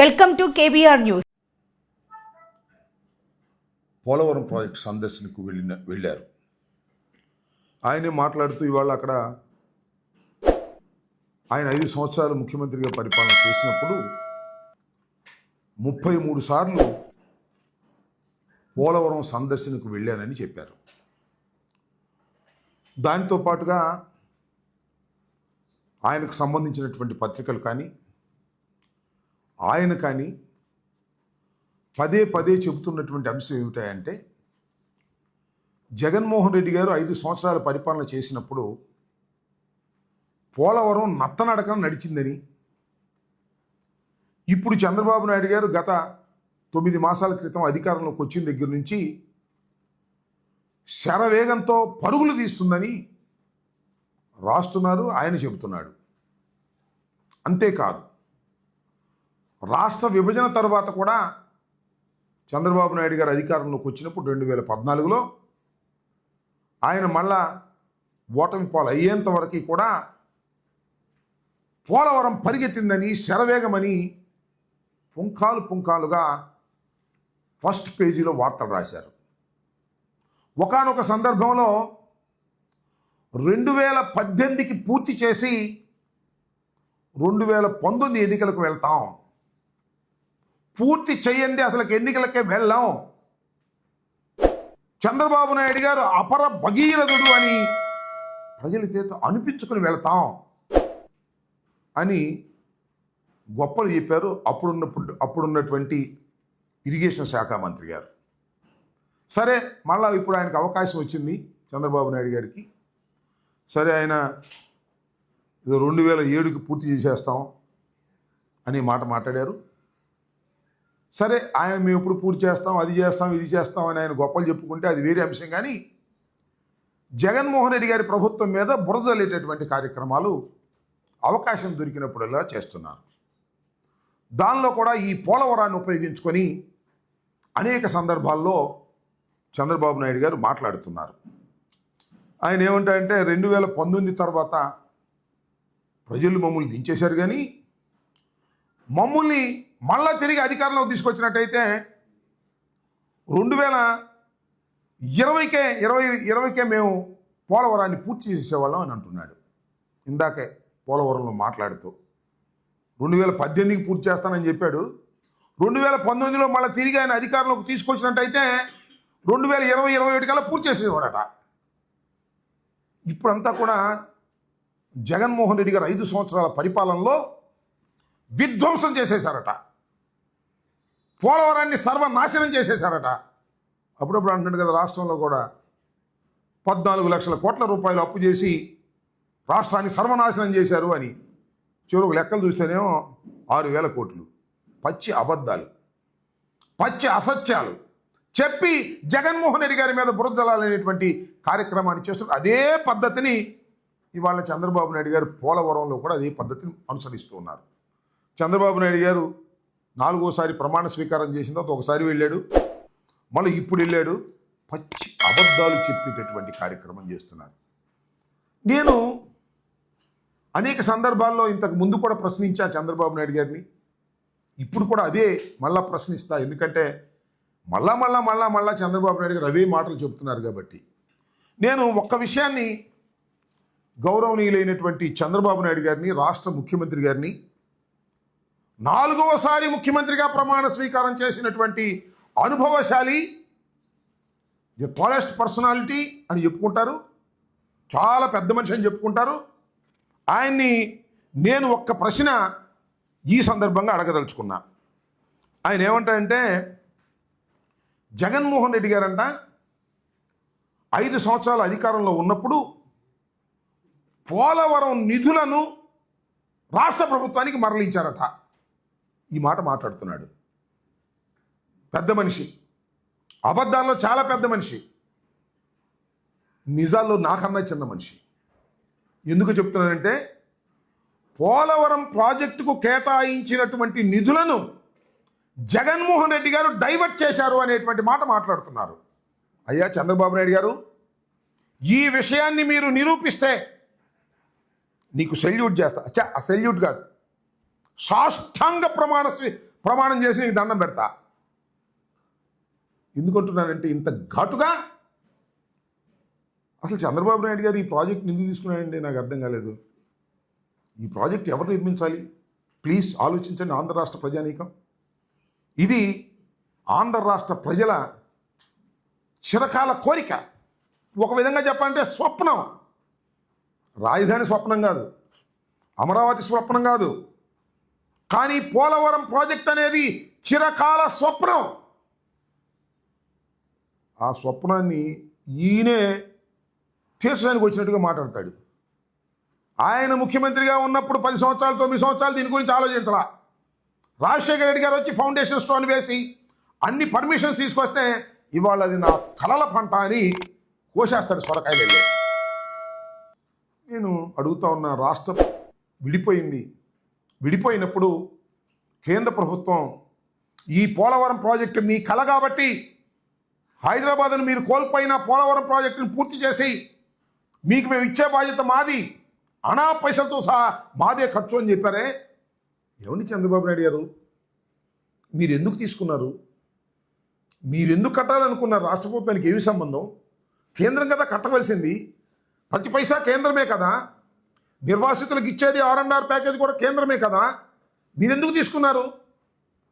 Welcome to KBR news. Polavaram project సందర్శనకు వెళ్ళిన వెళ్ళారు. ఆయనే మాట్లాడుతూ ఇవాళ అక్కడ ఆయన ఐదు సంవత్సరాలు ముఖ్యమంత్రిగా పరిపాలన చేసినప్పుడు ముప్పై మూడు సార్లు పోలవరం సందర్శనకు వెళ్ళానని చెప్పారు. దానితో పాటుగా ఆయనకు సంబంధించినటువంటి పత్రికలు కానీ ఆయన కానీ పదే పదే చెబుతున్నటువంటి అంశం ఏమిటంటే జగన్మోహన్ రెడ్డి గారు ఐదు సంవత్సరాల పరిపాలన చేసినప్పుడు పోలవరం నత్తనడకన నడిచిందని. ఇప్పుడు చంద్రబాబు నాయుడు గారు గత తొమ్మిది మాసాల క్రితం అధికారంలోకి వచ్చిన దగ్గర నుంచి శరవేగంతో పరుగులు తీస్తుందని రాస్తున్నారు ఆయన చెబుతున్నాడు. అంతేకాదు రాష్ట్ర విభజన తర్వాత కూడా చంద్రబాబు నాయుడు గారు అధికారంలోకి వచ్చినప్పుడు రెండు వేల పద్నాలుగులో ఆయన మళ్ళా ఓటమి పాలు అయ్యేంత వరకు కూడా పోలవరం పరిగెత్తిందని శరవేగమని పుంఖాలు పుంఖాలుగా ఫస్ట్ పేజీలో వార్తలు రాశారు. ఒకానొక సందర్భంలో రెండు వేల పద్దెనిమిదికి పూర్తి చేసి రెండు వేల పంతొమ్మిది ఎన్నికలకు వెళ్తాం. పూర్తి చేయండి అసలు ఎన్నికలకే వెళ్ళాం. చంద్రబాబు నాయుడు గారు అపర భగీరథుడు అని ప్రజల చేత అనిపించుకుని వెళతాం అని గొప్పలు చెప్పారు. అప్పుడున్నప్పుడు అప్పుడున్నటువంటి ఇరిగేషన్ శాఖ మంత్రి గారు. సరే మళ్ళా ఇప్పుడు ఆయనకు అవకాశం వచ్చింది చంద్రబాబు నాయుడు గారికి. సరే ఆయన ఇది రెండు వేల ఏడుకి పూర్తి చేసేస్తాం అని మాట మాట్లాడారు. సరే ఆయన మేము ఎప్పుడు పూర్తి చేస్తాం అది చేస్తాం ఇది చేస్తాం అని ఆయన గొప్పలు చెప్పుకుంటే అది వేరే అంశం. కానీ జగన్మోహన్ రెడ్డి గారి ప్రభుత్వం మీద బురదలేటటువంటి కార్యక్రమాలు అవకాశం దొరికినప్పుడల్లా చేస్తున్నారు. దానిలో కూడా ఈ పోలవరాన్ని ఉపయోగించుకొని అనేక సందర్భాల్లో చంద్రబాబు నాయుడు గారు మాట్లాడుతున్నారు. ఆయన ఏమంటారంటే రెండు వేల పంతొమ్మిది తర్వాత ప్రజలు మమ్మల్ని దించేశారు కానీ మమ్మల్ని మళ్ళా తిరిగి అధికారంలోకి తీసుకొచ్చినట్టయితే రెండు వేల ఇరవైకే ఇరవై ఇరవైకే మేము పోలవరాన్ని పూర్తి చేసేవాళ్ళం అని అంటున్నాడు. ఇందాకే పోలవరంలో మాట్లాడుతూ రెండు వేల పద్దెనిమిదికి పూర్తి చేస్తానని చెప్పాడు. రెండు వేల పంతొమ్మిదిలో మళ్ళీ తిరిగి ఆయన అధికారంలోకి తీసుకొచ్చినట్టయితే రెండు వేల ఇరవై ఇరవై ఒకటి కల్లా పూర్తి చేసేవాడట. ఇప్పుడంతా కూడా జగన్మోహన్ రెడ్డి గారు ఐదు సంవత్సరాల పరిపాలనలో విధ్వంసం చేసేశారట. పోలవరాన్ని సర్వనాశనం చేసేశారట. అప్పుడప్పుడు అంటున్నాడు కదా రాష్ట్రంలో కూడా పద్నాలుగు లక్షల కోట్ల రూపాయలు అప్పు చేసి రాష్ట్రాన్ని సర్వనాశనం చేశారు అని చివరికి లెక్కలు చూస్తేనేమో ఆరు వేల కోట్లు. పచ్చి అబద్ధాలు. పచ్చి అసత్యాలు. చెప్పి జగన్మోహన్ రెడ్డి గారి మీద బురదలాలనేటువంటి కార్యక్రమాన్ని చేస్తున్నారు. అదే పద్ధతిని ఇవాళ చంద్రబాబు నాయుడు గారు పోలవరంలో కూడా అదే పద్ధతిని అనుసరిస్తూ ఉన్నారు. చంద్రబాబు నాయుడు గారు నాలుగోసారి ప్రమాణ స్వీకారం చేసిన తర్వాత ఒకసారి వెళ్ళాడు. మళ్ళీ ఇప్పుడు వెళ్ళాడు. పచ్చి అబద్ధాలు చెప్పేటటువంటి కార్యక్రమం చేస్తున్నారు. నేను అనేక సందర్భాల్లో ఇంతకు ముందు కూడా ప్రశ్నించా చంద్రబాబు నాయుడు గారిని. ఇప్పుడు కూడా అదే మళ్ళా ప్రశ్నిస్తా. ఎందుకంటే మళ్ళా మళ్ళా మళ్ళా మళ్ళా చంద్రబాబు నాయుడు గారు అవే మాటలు చెబుతున్నారు కాబట్టి. నేను ఒక్క విషయాన్ని గౌరవనీయులైనటువంటి చంద్రబాబు నాయుడు గారిని రాష్ట్ర ముఖ్యమంత్రి గారిని నాలుగవసారి ముఖ్యమంత్రిగా ప్రమాణ స్వీకారం చేసినటువంటి అనుభవశాలి ది టాలెస్ట్ పర్సనాలిటీ అని చెప్పుకుంటారు. చాలా పెద్ద మనిషి అని చెప్పుకుంటారు. ఆయన్ని నేను ఒక్క ప్రశ్న ఈ సందర్భంగా అడగదలుచుకున్నా. ఆయన ఏమంటారంటే జగన్మోహన్ రెడ్డి గారంట ఐదు సంవత్సరాల అధికారంలో ఉన్నప్పుడు పోలవరం నిధులను రాష్ట్ర ప్రభుత్వానికి మరలించారట. ఈ మాట మాట్లాడుతున్నాడు. పెద్ద మనిషి. అబద్ధాల్లో చాలా పెద్ద మనిషి. నిజాల్లో నాకన్నా చిన్న మనిషి. ఎందుకు చెప్తున్నానంటే పోలవరం ప్రాజెక్టుకు కేటాయించినటువంటి నిధులను జగన్మోహన్ రెడ్డి గారు డైవర్ట్ చేశారు అనేటువంటి మాట మాట్లాడుతున్నారు. అయ్యా చంద్రబాబు నాయుడు గారు ఈ విషయాన్ని మీరు నిరూపిస్తే నీకు సెల్యూట్ చేస్తా. అచ్చా ఆ సెల్యూట్ కాదు. సాష్టాంగ ప్రమాణ ప్రమాణం చేసి నీకు దండం పెడతా. ఎందుకంటున్నానంటే ఇంత ఘాటుగా? అసలు చంద్రబాబు నాయుడు గారు ఈ ప్రాజెక్ట్ ఎందుకు తీసుకున్నాడండి నాకు అర్థం కాలేదు. ఈ ప్రాజెక్ట్ ఎవరు నిర్మించాలి? ప్లీజ్ ఆలోచించండి ఆంధ్ర రాష్ట్ర ప్రజానీకం. ఇది ఆంధ్ర రాష్ట్ర ప్రజల చిరకాల కోరిక. ఒక విధంగా చెప్పాలంటే స్వప్నం. రాజధాని స్వప్నం కాదు. అమరావతి స్వప్నం కాదు. కానీ పోలవరం ప్రాజెక్ట్ అనేది చిరకాల స్వప్నం. ఆ స్వప్నాన్ని ఈయనే తీర్చడానికి వచ్చినట్టుగా మాట్లాడతాడు. ఆయన ముఖ్యమంత్రిగా ఉన్నప్పుడు పది సంవత్సరాలు తొమ్మిది సంవత్సరాలు దీని గురించి ఆలోచించలా. రాజశేఖర రెడ్డి గారు వచ్చి ఫౌండేషన్ స్టోన్ వేసి అన్ని పర్మిషన్స్ తీసుకొస్తే ఇవాళ అది నా కలల పంట అని కోసేస్తాడు సొరకాయలు. నేను అడుగుతా ఉన్న రాష్ట్రం విడిపోయింది. విడిపోయినప్పుడు కేంద్ర ప్రభుత్వం ఈ పోలవరం ప్రాజెక్టు మీ కల కాబట్టి హైదరాబాద్ను మీరు కోల్పోయిన పోలవరం ప్రాజెక్టును పూర్తి చేసి మీకు మేము ఇచ్చే బాధ్యత మాది. అనా పైసలతో సహా మాదే ఖర్చు అని చెప్పారే. ఏమండి చంద్రబాబు నాయుడు గారు? మీరు ఎందుకు తీసుకున్నారు? మీరు ఎందుకు కట్టాలనుకున్నారు? రాష్ట్ర ప్రభుత్వానికి ఏమి సంబంధం? కేంద్రం కదా కట్టవలసింది. ప్రతి పైసా కేంద్రమే కదా. నిర్వాసితులకు ఇచ్చేది ఆర్ అండ్ ఆర్ ప్యాకేజ్ కూడా కేంద్రమే కదా? మీరు ఎందుకు తీసుకున్నారు?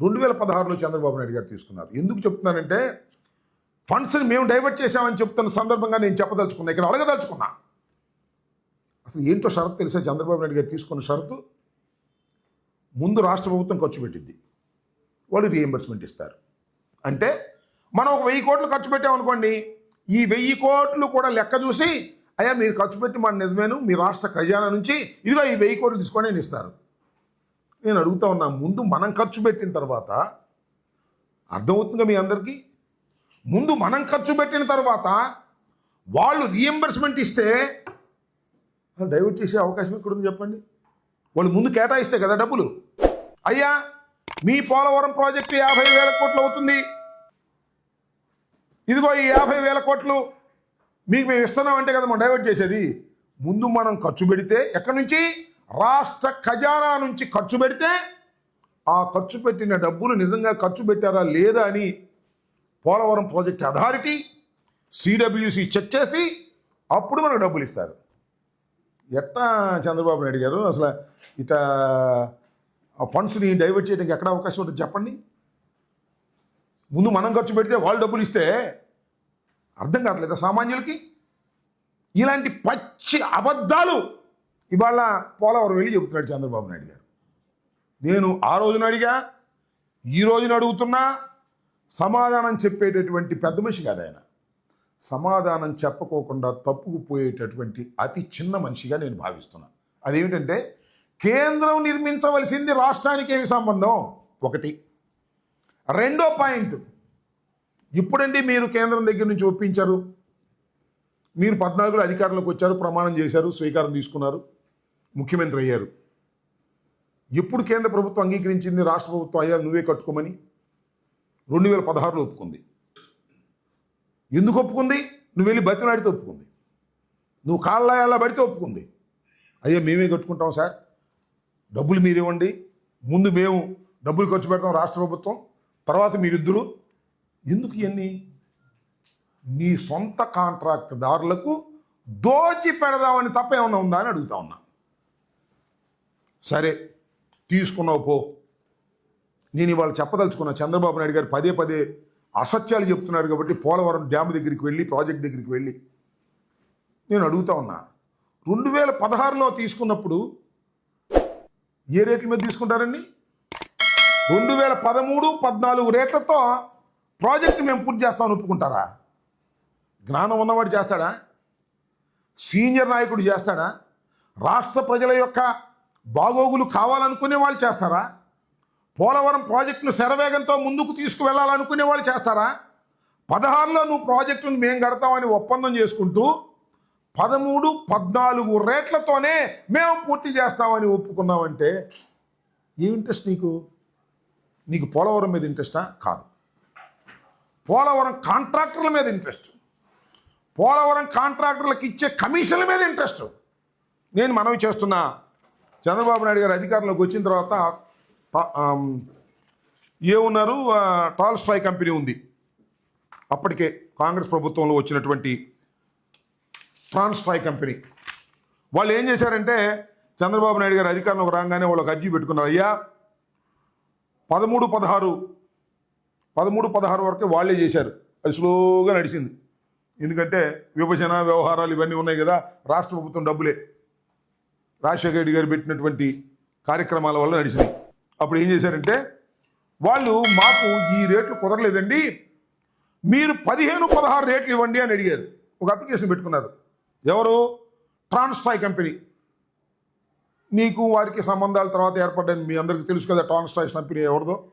రెండు వేల పదహారులో చంద్రబాబు నాయుడు గారు తీసుకున్నారు. ఎందుకు చెప్తున్నానంటే ఫండ్స్ని మేము డైవర్ట్ చేశామని చెప్తున్న సందర్భంగా నేను చెప్పదలుచుకున్నా. ఇక్కడ అడగదలుచుకున్నా. అసలు ఏంటో షరతు తెలిసే చంద్రబాబు నాయుడు గారు తీసుకున్న షరతు? ముందు రాష్ట్ర ప్రభుత్వం ఖర్చు పెట్టింది వాళ్ళు రీఎంబర్స్మెంట్ ఇస్తారు. అంటే మనం ఒక వెయ్యి కోట్లు ఖర్చు పెట్టామనుకోండి ఈ వెయ్యి కోట్లు కూడా లెక్క చూసి అయ్యా మీరు ఖర్చు పెట్టి మన నిజమేను మీ రాష్ట్ర ఖజానా నుంచి ఇదిగో ఈ వెయ్యి కోట్లు తీసుకొని నేను ఇస్తారు నేను అడుగుతా ఉన్నా ముందు మనం ఖర్చు పెట్టిన తర్వాత అర్థమవుతుందిగా మీ అందరికీ? ముందు మనం ఖర్చు పెట్టిన తర్వాత వాళ్ళు రీఎంబర్స్మెంట్ ఇస్తే డైవర్ట్ చేసే అవకాశం ఎక్కడుంది చెప్పండి? వాళ్ళు ముందు కేటాయిస్తే కదా డబ్బులు. అయ్యా మీ పోలవరం ప్రాజెక్టు యాభై వేల కోట్లు అవుతుంది. ఇదిగో ఈ యాభై వేల కోట్లు మీకు మేము ఇస్తున్నామంటే కదా మనం డైవర్ట్ చేసేది? ముందు మనం ఖర్చు పెడితే ఎక్కడి నుంచి? రాష్ట్ర ఖజానా నుంచి ఖర్చు పెడితే ఆ ఖర్చు పెట్టిన డబ్బులు నిజంగా ఖర్చు పెట్టారా లేదా అని Polavaram project authority CWC check చేసి అప్పుడు మనకు డబ్బులు ఇస్తారు. ఎట్టా చంద్రబాబు నాయుడు గారు? అసలు ఇట ఆ ఫండ్స్ని డైవర్ట్ చేయడానికి ఎక్కడ అవకాశం ఉంటుంది చెప్పండి? ముందు మనం ఖర్చు పెడితే వాళ్ళు డబ్బులు ఇస్తే అర్థం కావట్లేదా. సామాన్యులకి ఇలాంటి పచ్చి అబద్ధాలు ఇవాళ పోలవరం వెళ్ళి చెబుతున్నాడు చంద్రబాబు నాయుడు గారు. నేను ఆ రోజున అడిగా ఈ రోజున అడుగుతున్నా సమాధానం చెప్పేటటువంటి పెద్ద మనిషి కాదు ఆయన. సమాధానం చెప్పకోకుండా తప్పుకుపోయేటటువంటి అతి చిన్న మనిషిగా నేను భావిస్తున్నా. అదేమిటంటే కేంద్రం నిర్మించవలసింది రాష్ట్రానికి ఏమి సంబంధం? ఒకటి. రెండో పాయింట్ ఇప్పుడండి మీరు కేంద్రం దగ్గర నుంచి ఒప్పించారు. మీరు పద్నాలుగులో అధికారంలోకి వచ్చారు ప్రమాణం చేశారు స్వీకారం తీసుకున్నారు ముఖ్యమంత్రి అయ్యారు. ఎప్పుడు కేంద్ర ప్రభుత్వం అంగీకరించింది రాష్ట్ర ప్రభుత్వం అయ్యా నువ్వే కట్టుకోమని? రెండు వేల పదహారులో ఒప్పుకుంది. ఎందుకు ఒప్పుకుంది? నువ్వు వెళ్ళి బతినాడితే ఒప్పుకుంది. నువ్వు కాళ్ళ పడితే ఒప్పుకుంది. అయ్యా మేమే కట్టుకుంటాం సార్. డబ్బులు మీరు ఇవ్వండి ముందు మేము డబ్బులు ఖర్చు పెడతాం రాష్ట్ర ప్రభుత్వం. తర్వాత మీరిద్దరూ ఎందుకు ఇవన్నీ నీ సొంత కాంట్రాక్ట్ దారులకు దోచి పెడదామని తప్ప ఏమన్నా ఉందా అని అడుగుతా ఉన్నా. సరే తీసుకున్నావు పో. నేను ఇవాళ చెప్పదలుచుకున్నా చంద్రబాబు నాయుడు గారు పదే పదే అసత్యాలు చెప్తున్నారు కాబట్టి పోలవరం డ్యామ్ దగ్గరికి వెళ్ళి ప్రాజెక్ట్ దగ్గరికి వెళ్ళి. నేను అడుగుతా ఉన్నా రెండు వేల పదహారులో తీసుకున్నప్పుడు ఏ రేట్ల మీద తీసుకుంటారండి? రెండు వేల పదమూడు పద్నాలుగు రేట్లతో ప్రాజెక్ట్ మేము పూర్తి చేస్తామని ఒప్పుకుంటారా? జ్ఞానం ఉన్నవాడు చేస్తాడా? సీనియర్ నాయకుడు చేస్తాడా? రాష్ట్ర ప్రజల యొక్క బాగోగులు కావాలనుకునే వాళ్ళు చేస్తారా? పోలవరం ప్రాజెక్టును శరవేగంతో ముందుకు తీసుకువెళ్ళాలనుకునే వాళ్ళు చేస్తారా? పదహారులో నువ్వు ప్రాజెక్టును మేము కడతామని ఒప్పందం చేసుకుంటూ పదమూడు పద్నాలుగు రేట్లతోనే మేము పూర్తి చేస్తామని ఒప్పుకున్నామంటే ఏ ఇంట్రెస్ట్ నీకు? నీకు పోలవరం మీద ఇంట్రెస్టా? కాదు. పోలవరం కాంట్రాక్టర్ల మీద ఇంట్రెస్ట్ పోలవరం కాంట్రాక్టర్లకు ఇచ్చే కమిషన్ల మీద ఇంట్రెస్ట్ నేను మనవి చేస్తున్నా. చంద్రబాబు నాయుడు గారు అధికారంలోకి వచ్చిన తర్వాత ఏమున్నారు? టాల్ స్ట్రాయ్ కంపెనీ ఉంది. అప్పటికే కాంగ్రెస్ ప్రభుత్వంలో వచ్చినటువంటి ట్రాన్స్ట్రాయ్ కంపెనీ. వాళ్ళు ఏం చేశారంటే చంద్రబాబు నాయుడు గారు అధికారంలోకి రాగానే వాళ్ళకి అర్జీ పెట్టుకున్నారు. అయ్యా పదమూడు పదహారు పదమూడు పదహారు వరకే వాళ్ళే చేశారు. అది స్లోగా నడిచింది. ఎందుకంటే విభజన వ్యవహారాలు ఇవన్నీ ఉన్నాయి కదా రాష్ట్ర ప్రభుత్వం డబ్బులే. రాజశేఖర రెడ్డి గారు పెట్టినటువంటి కార్యక్రమాల వల్ల నడిచినాయి. అప్పుడు ఏం చేశారంటే వాళ్ళు మాకు ఈ రేట్లు కుదరలేదండి మీరు పదిహేను పదహారు రేట్లు ఇవ్వండి అని అడిగారు. ఒక అప్లికేషన్ పెట్టుకున్నారు. ఎవరు? ట్రాన్స్ట్రాయ్ కంపెనీ. నీకు వారికి సంబంధాల తర్వాత ఏర్పడ్డాయి మీ అందరికీ తెలుసు కదా ట్రాన్స్టాయ్ కంపెనీ ఎవరిదో?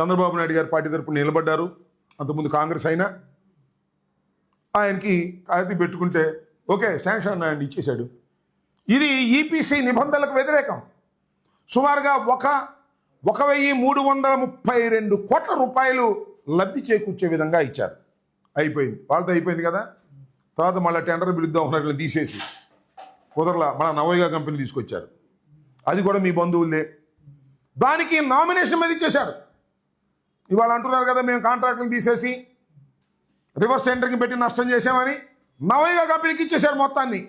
చంద్రబాబు నాయుడు గారి పార్టీ తరపున నిలబడ్డారు. అంతకుముందు కాంగ్రెస్ అయినా ఆయనకి అది పెట్టుకుంటే ఓకే శాంక్షన్ ఆయన ఇచ్చేశాడు. ఇది ఈపీసీ నిబంధనలకు వ్యతిరేకం. సుమారుగా ఒక ఒక వెయ్యి మూడు వందల ముప్పై రెండు కోట్ల రూపాయలు లబ్ధి చేకూర్చే విధంగా ఇచ్చారు. అయిపోయింది. వాళ్ళతో అయిపోయింది కదా? తర్వాత మళ్ళీ టెండర్ పిలుద్దాం ఉన్నట్లు తీసేసి కుదరలా మన నవోగా కంపెనీ తీసుకొచ్చారు. అది కూడా మీ బంధువులే దానికి నామినేషన్ మీద ఇచ్చేశారు. ఇవాళ అంటున్నారు కదా మేము కాంట్రాక్టులు తీసేసి రివర్స్ టెండరింగ్ పెట్టి నష్టం చేసామని నవయ్య కంపెనీకి ఇచ్చేశారు మొత్తాన్ని.